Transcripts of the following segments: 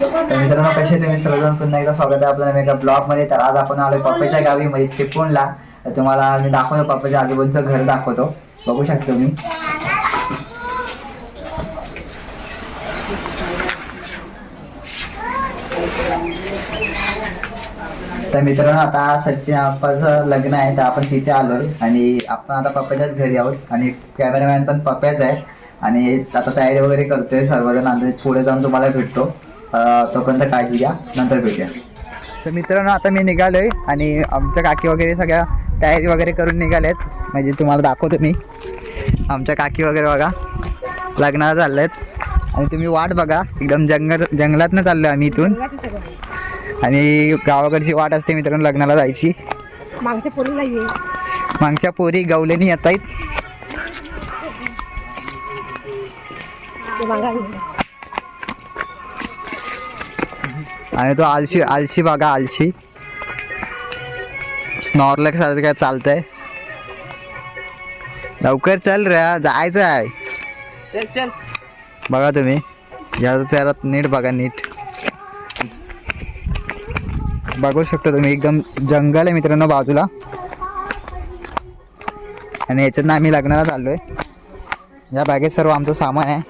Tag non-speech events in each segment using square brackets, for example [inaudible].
तर मित्रांनो कसे तुम्ही? सर्वजण पुन्हा एकदा स्वागत आहे आपल्या एका ब्लॉगमध्ये तर आज आपण आलोय पप्पाच्या गावी मध्ये चिपळूणला. तर तुम्हाला मी दाखवतो पप्पाच्या आजोबांचं घर दाखवतो. बघू शकतो मी तर मित्रांनो आता सचिन आप्पाचं लग्न आहे तर आपण तिथे आलोय. आणि आपण आता पप्पाच्याच घरी आहोत. आणि कॅमेरामॅन पण पप्प्याच आहे. आणि आता तयारी वगैरे करतोय. सर्वजण आणि पुढे जाऊन तुम्हाला भेटतो. तोपर्यंत काळजी घ्या. नंतर भेटूया. तर मित्रांनो आता मी निघालोय आणि आमच्या काकी वगैरे सगळ्या तयारी वगैरे करून निघाल्यात म्हणजे तुम्हाला दाखवतो मी. आमच्या काकी वगैरे बघा लग्नाला चाललेत. आणि तुम्ही वाट बघा एकदम जंगल जंगलातनं चाललोय आम्ही इथून. आणि गावाकडची वाट असते मित्रांनो लग्नाला जायची. मागच्या पोरीला ये. मागच्या पोरी गवलेनी येत आहेत आणि तो आलशी आलशी बघा आलशी. स्नॉरलॅक सारखं काय चालतंय? लवकर चल रे जायचं आहे. चल चल. बघा तुम्ही. ज्याचं त्याला नीट बघा नीट. बघू शकता तुम्ही एकदम जंगल आहे मित्रांनो बाजूला. आणि याच्यात आम्ही लग्नाला चाललोय. या बॅगेत सर्व आमचं सामान आहे.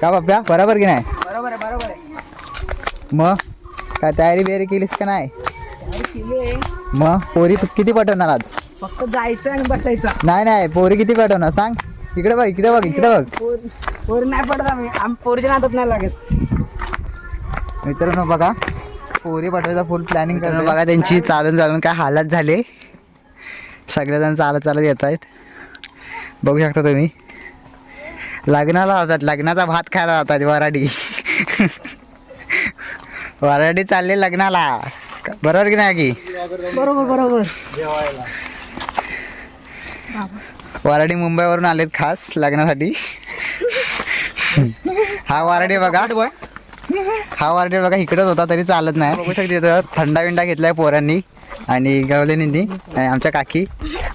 का बाप्या बरोबर की नाही बरोबर आहे बरोबर आहे मग? काय तयारी बियारी केलीस का नाही. मग? पोरी किती पाठवणार आज? फक्त जायचं आणि बसायचं. नाही नाही पोरी किती पाठवणार? सांग. इकडे बघ इकडे बघ इकडे बघ. पोर पोर नाही पडत आम्ही. आम्ही पोरीच्या नादात नाही लागत. मित्रांनो बघा. पोरी पाठवायचा फुल प्लॅनिंग करतो बघा त्यांची चालून चालून काय हालत झाले. सगळेजण चालत चालत येत आहेत. बघू शकता तुम्ही. लग्नाला जातात लग्नाचा भात खायला जातात वराडी. [laughs] वराडी चालले लग्नाला. बरोबर की नाही की बरोबर बरोबर. वराडी मुंबईवरून आलेत खास लग्नासाठी. हा वराडी बघा. हा वराडी बघा इकडेच होता तरी चालत नाही. बघू शकते थंडा विंडा घेतलाय पोरांनी आणि गवलेनींनी आणि आमच्या काकी.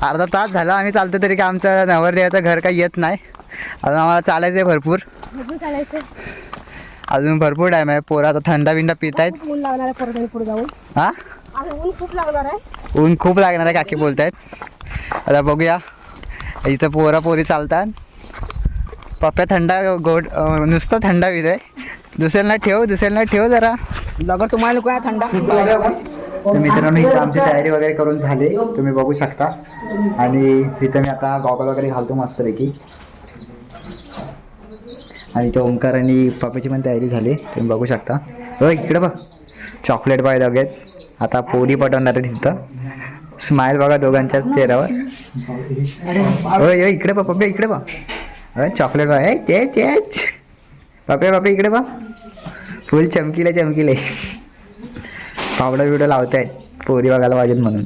अर्धा तास झाला आम्ही चालतो तरी काय आमचं नवरदेवाचं घर काही येत नाही. अजून आम्हाला चालायचं आहे भरपूर अजून भरपूर टाईम आहे. पोरं आता थंडा बिंडा पित आहेत. ऊन लागणार आहे परत आणि पुढे जाऊन. हा? आता ऊन खूप लागणार आहे. ऊन खूप लागणार आहे काकी बोलतायत. आता बघूया. इथं पोरा पोरी चालतात. पप्प्या थंडा गोड अं, नुसतं थंडा पित आहे. दुसऱ्यांना ठेव दुसऱ्यांना ठेव जरा. लगड तुम्हाला आहे थंडा. तर मित्रांनो इथं आमची तयारी वगैरे करून झाली. तुम्ही बघू शकता. आणि इथं मी आता गॉगल वगैरे घालतो मस्तपैकी. आणि तो ओंकार आणि पप्पाची पण तयारी झाली तुम्ही बघू शकता. हो इकडं बघ. चॉकलेट पाहिजे दोघेत आता पोरी पटवणार आहे तिथं स्माईल बघा दोघांच्याच चेहऱ्यावर. होय इकडे बघ पप्पे इकडे बघ. होय चॉकलेट बाय तेच येच तेच. पप्पे पप्पे इकडे बघ. फुल चमकीले चमकीले. पावडर बिवडर लावतायत. पोरी बघायला पाहिजेत म्हणून.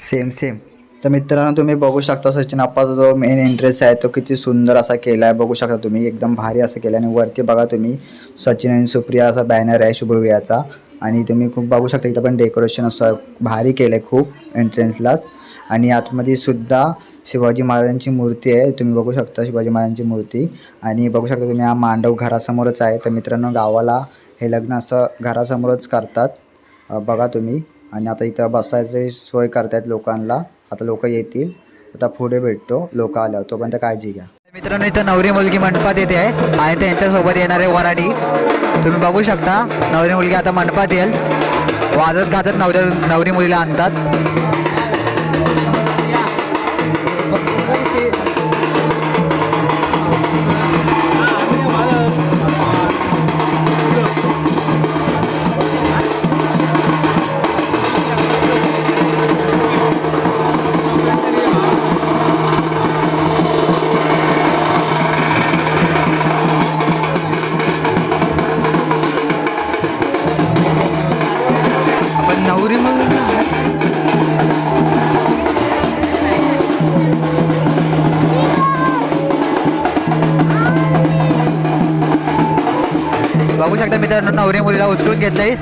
सेम सेम तर मित्रांनो तुम्ही बघू शकता सचिन आप्पाचा जो मेन इंटरेस्ट आहे तो किती सुंदर असा केला आहे बघू शकता तुम्ही एकदम भारी असं केलं आणि वरती बघा तुम्ही सचिन आणि सुप्रिया असा बॅनर आहे शुभवियाचा आणि तुम्ही खूप बघू शकता इथं पण डेकोरेशन असं भारी केलं आहे खूप एंट्रन्सलाच आणि आतमध्ये सुद्धा शिवाजी महाराजांची मूर्ती आहे. तुम्ही बघू शकता शिवाजी महाराजांची मूर्ती. आणि बघू शकता तुम्ही हा मांडव घरासमोरच आहे. तर मित्रांनो गावाला हे लग्न असं घरासमोरच करतात. बघा तुम्ही. आणि आता इथं बसायची सोय करतायत लोकांना. आता लोक येतील. आता पुढे भेटतो. लोक आल्यावर. तोपर्यंत काळजी घ्या. मित्रांनो इथं नवरी मुलगी मंडपात येते आहे. आणि त्यांच्यासोबत येणारे वराडी. तुम्ही बघू शकता नवरी मुलगी आता मंडपात येईल. वाजत गाजत नवऱ्या नवरी मुलीला आणतात. मित्रांनो नवरी मुलीला उचलून घेतलंय.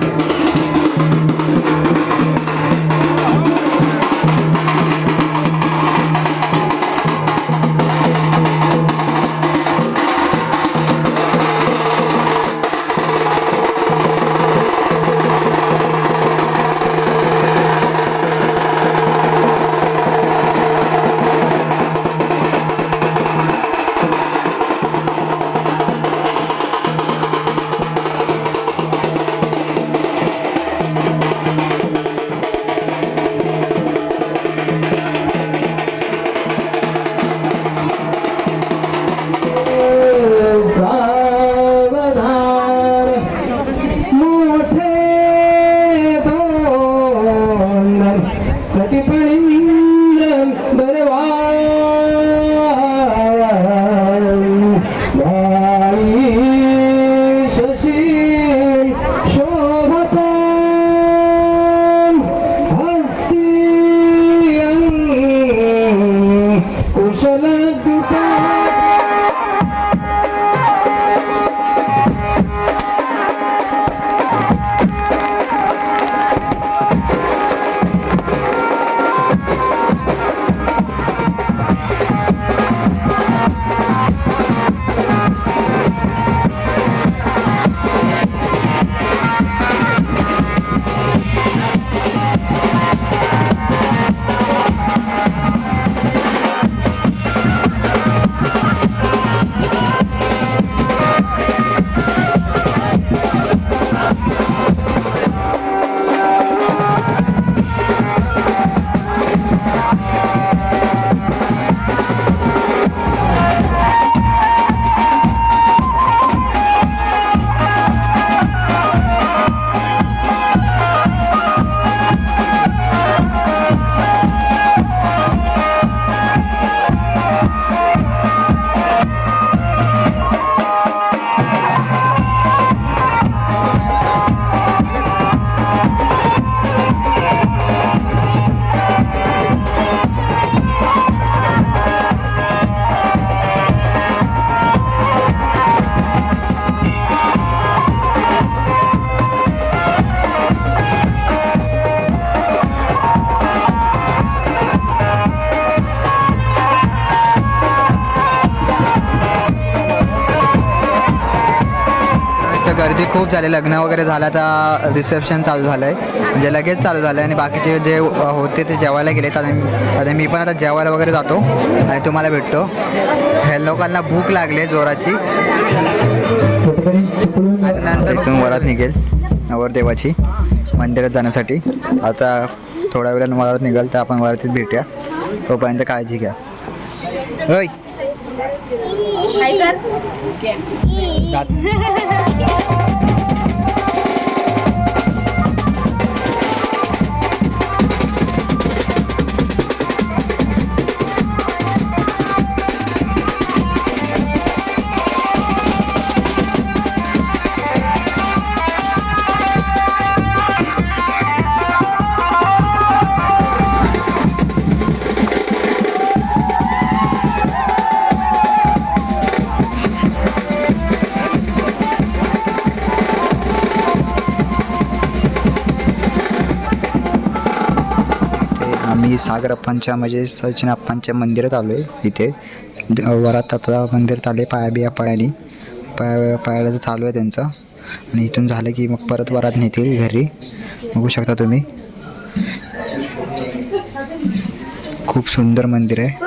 गर्दी खूप झाली. लग्न वगैरे झालं आता रिसेप्शन चालू झालं आहे म्हणजे लगेच चालू झालं आहे आणि बाकीचे जे होते ते जेवायला गेले आता आता मी पण आता जेवायला वगैरे जातो आणि तुम्हाला भेटतो. ह्या लोकांना भूक लागली आहे जोराची. नंतर इथून वरात निघेल. नवरदेवाची मंदिरात जाण्यासाठी. आता थोड्या वेळानं वरात निघेल तर आपण वरातीत भेटूया. तोपर्यंत काळजी घ्या. होय. ते आम्ही सागर अप्पांच्या म्हणजे सचिनाप्पांच्या मंदिरात आलो आहे इथे. वरात आता मंदिरात आले पायाबिया पाया पायाला चालू आहे त्यांचं. आणि इथून झालं की मग परत वरात नेतील घरी. बघू शकता तुम्ही. खूप सुंदर मंदिर आहे.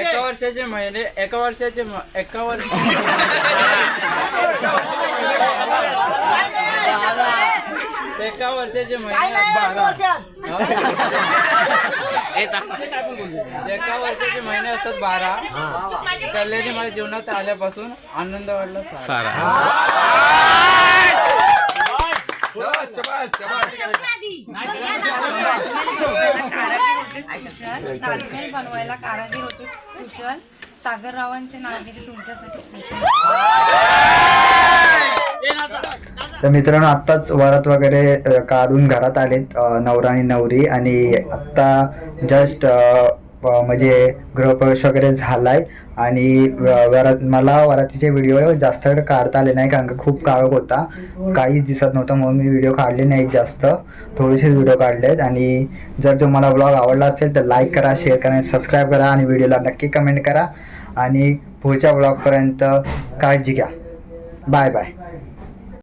एका वर्षाचे महिने एका वर्षाचे एका वर्ष एका वर्षाचे महिने बारा. एका वर्षाचे महिने असतात बारा. कल्याणी माझ्या जीवनात आल्यापासून आनंद वाढला सारा. बनवायला कारागीर होते. कुशल सागररावांचे नागिरी तुमच्यासाठी स्पेशल तर मित्रांनो आत्ताच वरात वगैरे काढून घरात आलेत नवरा आणि नवरी. आणि आत्ता जस्ट म्हणजे गृहप्रवेश वगैरे झालाय. आणि वरात मला वरातीचे व्हिडिओ जास्त काढता आले नाही कारण का खूप काळोख होता. काहीच दिसत नव्हतं म्हणून मी व्हिडिओ काढले नाहीत जास्त. थोडेसेच व्हिडिओ काढले आहेत आणि जर तुम्हाला ब्लॉग आवडला असेल तर लाईक करा शेअर करा सबस्क्राईब करा आणि व्हिडिओला नक्की कमेंट करा. आणि पुढच्या ब्लॉगपर्यंत काळजी घ्या. Bye bye